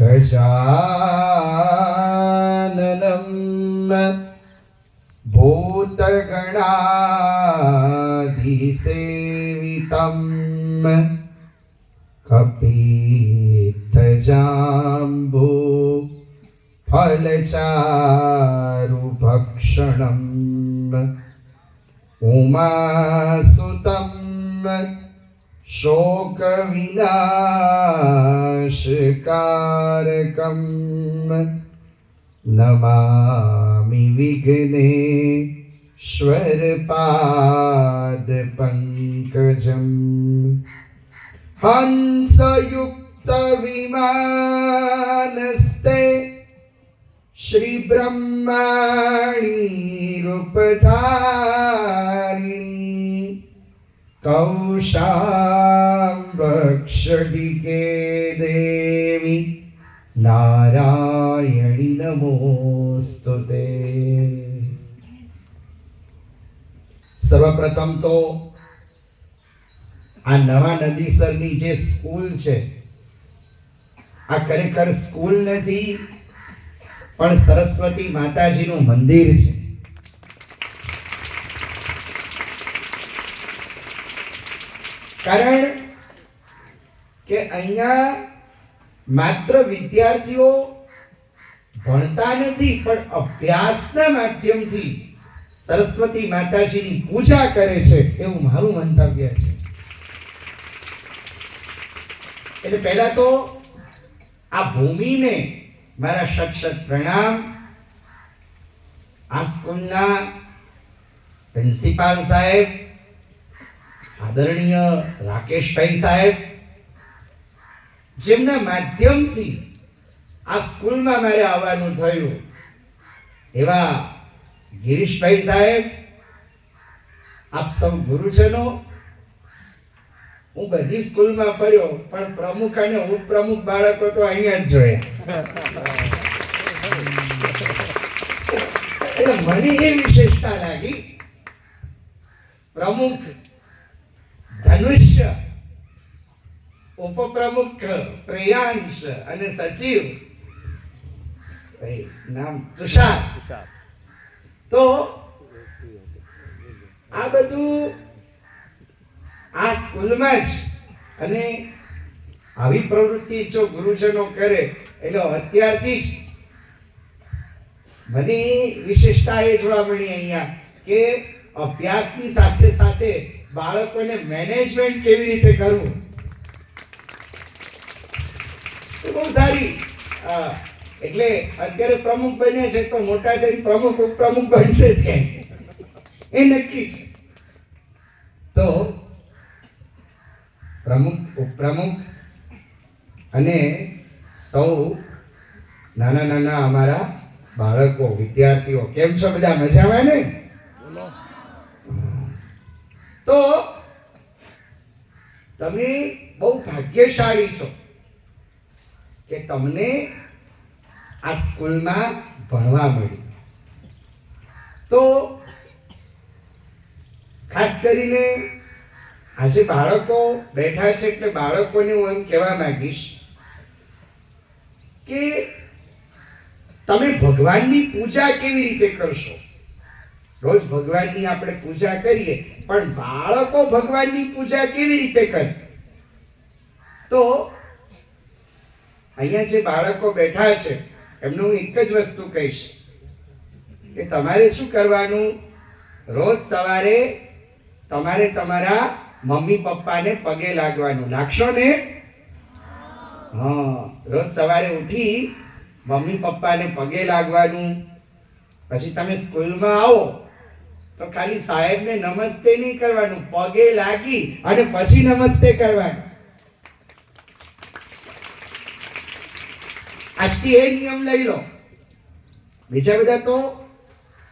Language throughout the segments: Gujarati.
गजाननं भूतगणाधिसेवितं कपीतजाम्बू फलचारुभक्षणम् उमासुतं शोकविनाशकारकं नमामि विघ्नेश्वरपादपङ्कजम् हंसयुक्तविमानस्ते श्रीब्रह्माणी रूपधारिणी કંસાં વક્ષતિ કે દેવી નારાયણી નમોસ્તુ સર્વપ્રથમ તો આ નવા નદીસરની જે સ્કૂલ છે આ ખરેખર સ્કૂલ નથી પણ સરસ્વતી માતાજીનું મંદિર છે કારણ કે અહીંયા માત્ર વિદ્યાર્થીઓ ભણતા નથી, પણ અભ્યાસના માધ્યમથી સરસ્વતી માતાજીની પૂજા કરે છે એવું મારું મંતવ્ય છે. એટલે પહેલા તો આ ભૂમિને મારા સત પ્રણામ. આ સ્કૂલના પ્રિન્સિપાલ સાહેબ આદરણીય રાકેશભાઈ સાહેબ, જેમના માધ્યમથી આ સ્કૂલમાં મારે આવવાનું થયું, એવા ગિરીશભાઈ સાહેબ, આપ સૌ ગુરુજનો, હું બધી સ્કૂલમાં ફર્યો, પણ પ્રમુખ અને ઉપપ્રમુખ બાળકો તો અહીંયા જ જોયા. એટલે મને એ વિશેષતા લાગી. પ્રમુખ ધનુષ્ય ઉપપ્રમુખ પ્રેયાંશ અને સચિવ નામ નામ તુષાર તો આ બધું આ સ્કૂલમાં જ અને આવી પ્રવૃત્તિ જો ગુરુજનો કરે એટલે અત્યારથી જ મને વિશેષતા એ જોવા મળી અહીંયા કે અભ્યાસની સાથે સાથે બાળકોને મેનેજમેન્ટ કેવી રીતે કરવું? બહુ સારી. એટલે અત્યારે પ્રમુખ બન્યા છે તો મોટા થઈને પ્રમુખ ઉપપ્રમુખ બનશે જ એ નક્કી છે. તો પ્રમુખ, ઉપપ્રમુખ અને સૌ નાના નાના અમારા બાળકો, વિદ્યાર્થીઓ, કેમ છો બધા? મજામાં ને? તમે બહુ ભાગ્યશાળી છો કે તમને આ સ્કૂલમાં ભણવા મળ્યું. તો ખાસ કરીને આજે બાળકો બેઠા છે એટલે બાળકોને હું એમ કહેવા માંગીશ કે તમે ભગવાનની પૂજા કેવી રીતે કરશો? રોજ ભગવાનની આપણે પૂજા કરીએ, પણ બાળકો ભગવાનની પૂજા કેવી રીતે કરે? તો અહીંયા જે બાળકો બેઠા છે, એમનું હું એક જ વસ્તુ કહીશ. કે તમારે શું કરવાનું? રોજ સવારે તમારે તમારા મમ્મી પપ્પાને પગે લાગવાનું. લાગશો ને? હા, રોજ સવારે ઉઠી મમ્મી પપ્પાને પગે લાગવાનું. પછી તમે સ્કૂલમાં આવો તો ખાલી સાહેબને નમસ્તે નહીં કરવાનું, પગે લાગી અને પછી નમસ્તે કરવાનું. આજથી એ નિયમ લઈ લો. બીજા બધા તો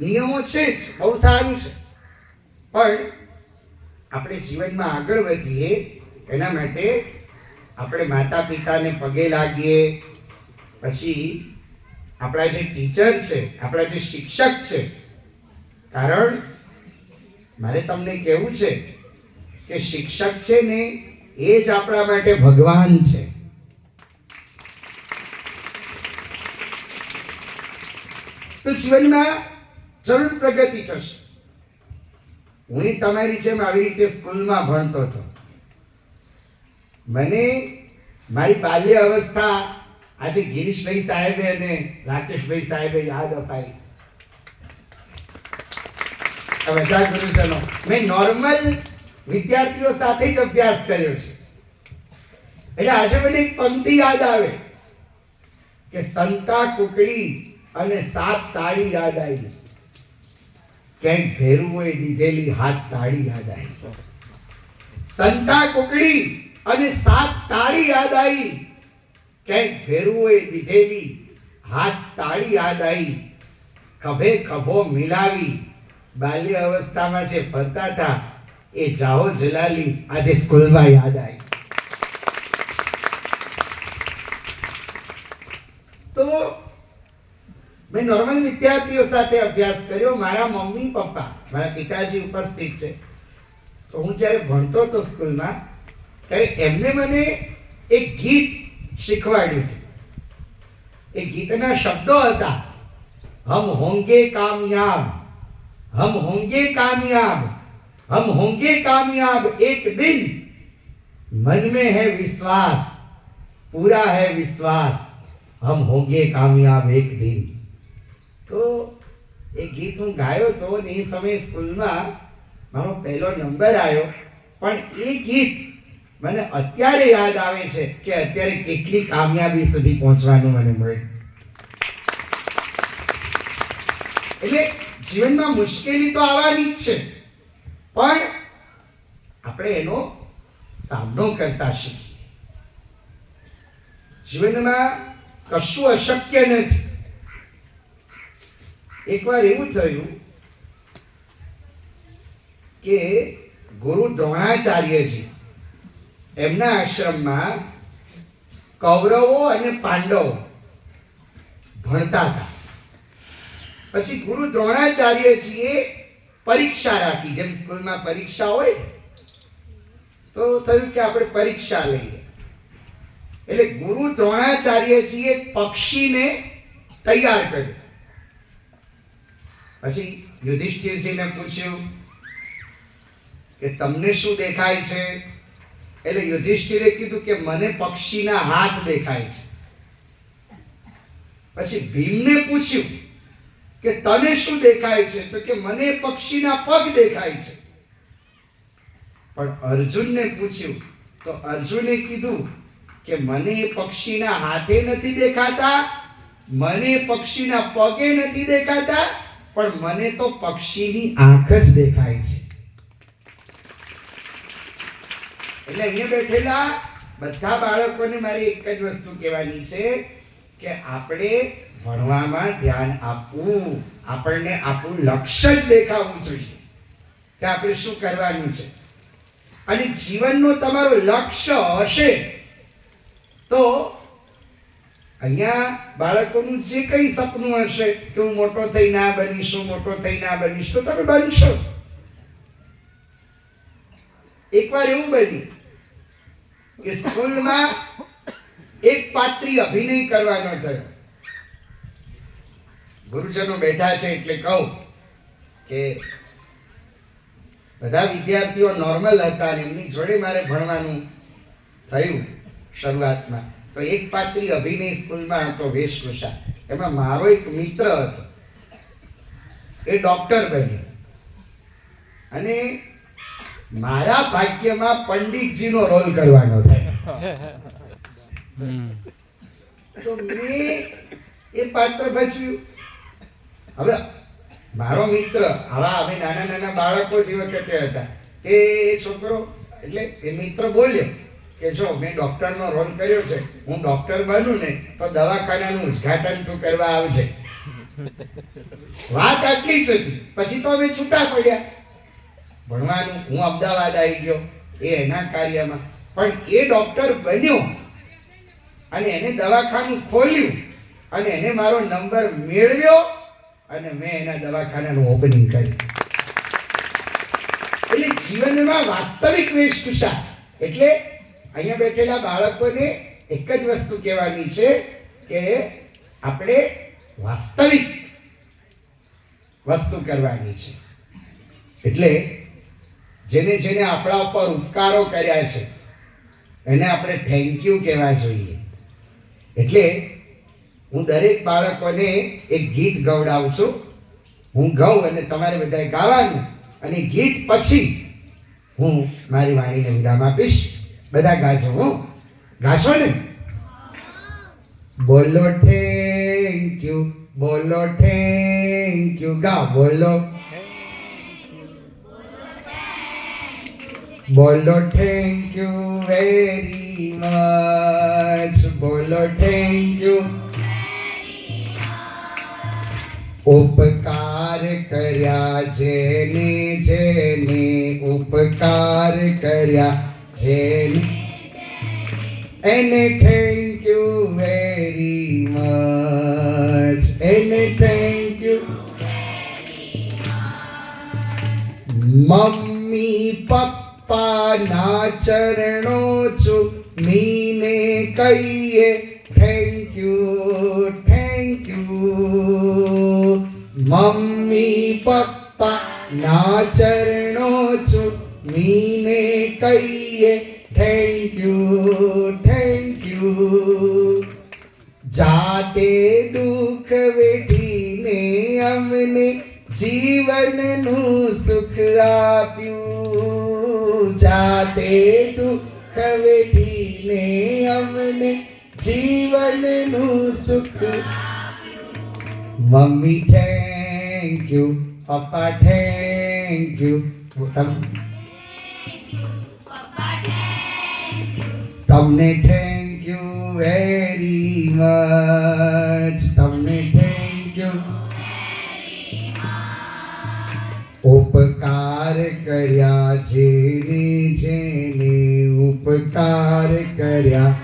નિયમો છે જ, બહુ સારું છે. પણ આપણે જીવનમાં આગળ વધીએ, એના માટે આપણે માતા પિતાને પગે લાગીએ, પછી આપણા જે ટીચર છે, આપણા જે શિક્ષક છે કારણ મારે તમને કહેવું છે કે શિક્ષક છે ને એ જ આપણા માટે ભગવાન છે. તો જીવનમાં જરૂર પ્રગતિ થશે. હું તમારી જેમ આવી રીતે સ્કૂલમાં ભણતો હતો. મને મારી બાલ્ય અવસ્થા આજે ગિરીશભાઈ સાહેબે અને રાકેશભાઈ સાહેબે યાદ અપાઈ. બધા ગુરુજનો. મેં નોર્મલ વિદ્યાર્થીઓ સાથે જ અભ્યાસ કર્યો છે. એટલે આજે મને એક પંક્તિ યાદ આવે કે સંતા કુકડી અને સાત તાળી યાદ આવી. ક્યાંક ભેરુઓએ દીધેલી હાથ તાળી યાદ આવી. સંતા કુકડી અને સાત તાળી યાદ આવી. ક્યાંક ભેરુઓએ દીધેલી હાથ તાળી યાદ આવી. ખભે ખભો મિલાવી બાલ્ય અવસ્થામાં જે ફરતા હતા. એ જાહો જલાલી, આજે સ્કૂલમાં યાદ આવી. તો મેં નોર્મલ વિદ્યાર્થીઓ સાથે અભ્યાસ કર્યો. મારા મમ્મી, પપ્પા, મારા પિતાજી ઉપસ્થિત છે. તો હું જ્યારે ભણતો હતો સ્કૂલમાં, ત્યારે એમને મને એક ગીત શીખવાડ્યું હતું. એ ગીતના શબ્દો હતા, હમ હોંગે કામયાબ હમ હોંગે કામયાબ हम होंगे कामयाब एक दिन मन में है विश्वास पूरा है विश्वास हम होंगे कामयाब एक दिन તો એ ગીત હું ગાયો તો ને એ સમયે સ્કૂલમાં મારો પહેલો નંબર આવ્યો પણ એ ગીત મને અત્યારે યાદ આવે છે કે અત્યારે કેટલી કામયાબી સુધી પહોંચવાનું મને મળ્યું એટલે જીવનમાં મુશ્કેલી તો આવવાની જ છે. પણ આપણે એનો સામનો કરતા શીખીએ. જીવનમાં કશું અશક્ય નથી. એકવાર એવું થયું કે ગુરુ દ્રોણાચાર્યજી એમના આશ્રમમાં કૌરવો અને પાંડવો ભણતા હતા. પછી ગુરુ દ્રોણાચાર્યજીએ પરીક્ષા રાખી. જેમ સ્કૂલમાં પરીક્ષા હોય, તો થયું કે આપણે પરીક્ષા લઈએ. એટલે ગુરુ દ્રોણાચાર્યજીએ પક્ષીને તૈયાર કર્યું. પછી યુધિષ્ઠિરજીને પૂછ્યું કે તમને શું દેખાય છે? એટલે યુધિષ્ઠિરે કીધું કે મને પક્ષીના હાથ દેખાય છે. પછી ભીમને પૂછ્યું કે તને શું દેખાય છે? તો કે મને પક્ષીના પગ દેખાય છે. પણ અર્જુનને પૂછ્યું, તો અર્જુને કીધું કે મને પક્ષીના હાથે નથી દેખાતા, મને પક્ષીના પગે નથી દેખાતા, પણ મને તો પક્ષીની આંખ જ દેખાય છે. એટલે અહીંયા બેઠેલા બધા બાળકોને મારી એક જ વસ્તુ કહેવાની છે કે આપણે ભણવામાં ધ્યાન આપવું. આપણને આપણું લક્ષ્ય જ દેખાવું જોઈએ. કે આપણે શું કરવાનું છે? અને જીવનનું તમારું લક્ષ્ય હશે. તો અહીંયા બાળકોનું જે કઈ સપનું હશે, કે હું મોટો થઈ ના બનીશ મોટો થઈ ના બનીશ, તો તમે બનશો. એકવાર એવું બન્યું કે સ્કૂલમાં એક પાત્રી અભિનય કરવાનો થયો. ગુરુજનો બેઠા છે એટલે કહું કે બધા વિદ્યાર્થીઓ નોર્મલ હતા અને એમની જોડે મારે ભણવાનું થયું શરૂઆતમાં. તો એક પાત્રી અભિનય સ્કૂલમાં હતો વેશભૂષા. એમાં મારો એક મિત્ર હતો. એ ડોક્ટર બન્યો. અને મારા ભાગ્યમાં પંડિતજીનો રોલ કરવાનો થયો. તો મેં એ પાત્ર ભજવ્યું. હવે મારો મિત્ર, આવા અમે નાના નાના બાળકો જે વખતે હતા, તે છોકરો, એટલે એ મિત્ર બોલ્યો કે જો, મેં ડૉક્ટરનો રોલ કર્યો છે, હું ડોક્ટર બનું ને, તો દવાખાનાનું ઉદ્ઘાટન તું કરવા આવજે. વાત આટલી જ હતી. પછી તો અમે છૂટા પડ્યા. ભણવાનું, હું અમદાવાદ આવી ગયો, એ એના કાર્યમાં. પણ એ ડોક્ટર બન્યો અને એને દવાખાનું ખોલ્યું અને એને મારો નંબર મેળવ્યો અને મેં એના દવાખાનાનું ઓપનિંગ કર્યું. એટલે જીવનમાં વાસ્તવિક વેશભૂષા એટલે અહીંયા બેઠેલા બાળકોને એક જ વસ્તુ કહેવાની છે કે આપણે વાસ્તવિક વસ્તુ કરવાની છે. એટલે જેને જેને આપણા ઉપર ઉપકારો કર્યા છે, એને આપણે થેન્ક યુ કહેવા જોઈએ. એટલે હું દરેક બાળકોને એક ગીત ગવડાવું છું. હું ગાઉં અને તમારે બધાએ ગાવાનું અને ગીત પછી હું મારી વાણીને વિરામ આપીશ. બધા ગાજો હું. ગાશો ને? બોલો થેન્ક યુ બોલો થેન્ક યુ ગા બોલો. બોલો થેન્ક યુ વેરી મચ બોલો થેન્ક યુ ઉપકાર કર્યા જેને જેને, ઉપકાર કર્યા જેને. એને થેન્ક યુ વેરી મચ એને થેન્ક યુ મમ્મી પપ્પાના ચરણો ચૂમીને કહીએ thank you thank you mummy પપ્પાના ચરણો ચૂમીને કહીએ થેન્ક યુ થેન્ક યુ જાતે દુઃખ વેઠીને અમને જીવનનું સુખ આપ્યું. જાતે દુઃખ વેઠીને અમને જીવનનું સુખ મમ્મી થેન્ક યુ પપ્પા થેન્ક યુ તમને થેન્ક યુ વેરી મચ તમને થેન્ક યુ ઉપકાર કર્યા છે જેને ઉપકાર કર્યા.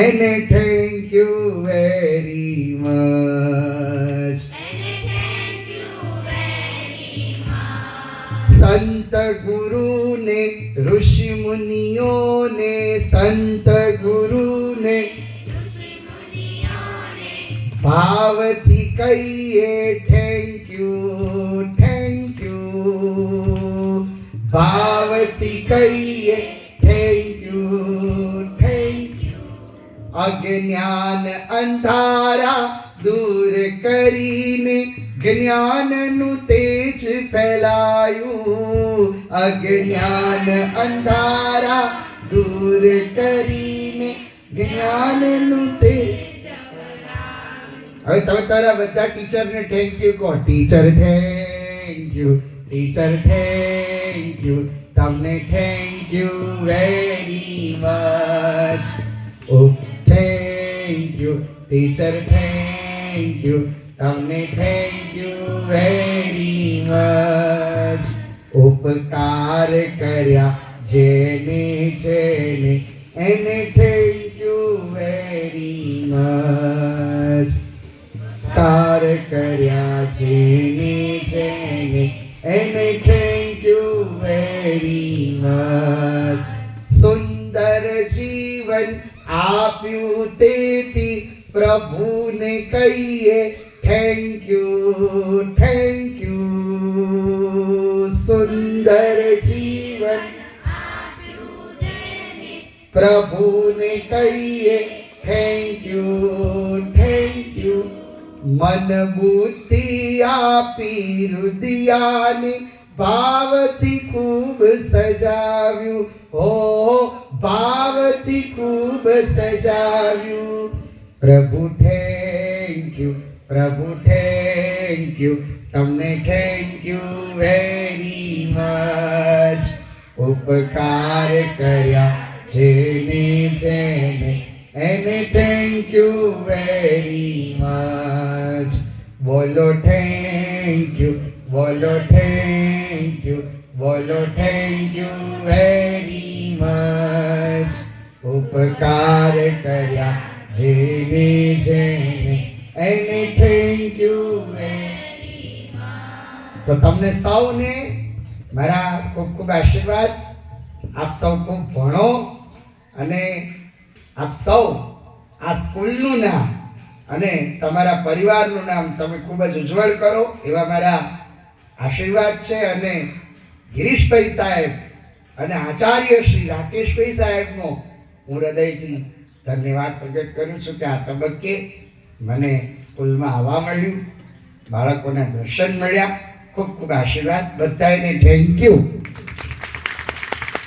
એને થેન્ક યુ વેરી મચ સંત ગુરુને, ઋષિ મુનિઓને, સંત ગુરુને ભાવથી કહીએ થેન્ક યુ થેન્ક યુ ભાવથી કહીએ થેન્ક યુ થેન્ક યુ અજ્ઞાન અંધારા દૂર કરીને જ્ઞાનનું તેજ ફેલાયું. અજ્ઞાન અંધારા દૂર કરીને જ્ઞાનનું તેજ હવે તમે તારા બધા ટીચરને થેન્ક યુ કહો. Teacher thank you teacher thank you તમને thank you very much O thank you teacher thank you તમને થેન્ક યુ વેરી મચ ઉપકાર કર્યા જેને જેને, એને થેન્ક યુ વેરી મચ કાર કર્યા જેને કહીએ થેન્ક યુ થેન્ક યુ સુંદર જીવન. પ્રભુને કહીએ થેન્ક યુ થેન્ક યુ મન બુદ્ધિ આપી રુદિયાને ભાવથી ખૂબ સજાવ્યું. હો ભાવથી ખૂબ સજાવ્યું. પ્રભુ યુ પ્રભુ થેન્ક યુ તમને થેન્ક યુ વેરી મચ ઉપકાર કર્યા જેને જેને. એને થેન્ક યુ વેરી મચ બોલો થેન્ક યુ બોલો થેન્ક યુ બોલો થેન્ક યુ વેરી મચ ઉપકાર કર્યા જેને જેને. એને થેન્ક યુ તો તમને સૌને મારા ખૂબ ખૂબ આશીર્વાદ. આપ સૌ ખૂબ ભણો અને આપ સૌ આ સ્કૂલનું નામ અને તમારા પરિવારનું નામ તમે ખૂબ જ ઉજ્જવળ કરો એવા મારા આશીર્વાદ છે અને ગિરીશભાઈ સાહેબ અને આચાર્ય શ્રી રાકેશભાઈ સાહેબનો હું હૃદયથી ધન્યવાદ પ્રગટ કરું છું કે આ તબક્કે મને સ્કૂલમાં આવવા મળ્યું. બાળકોના દર્શન મળ્યા. ખૂબ ખૂબ આશીર્વાદ. બધાને થેન્ક યુ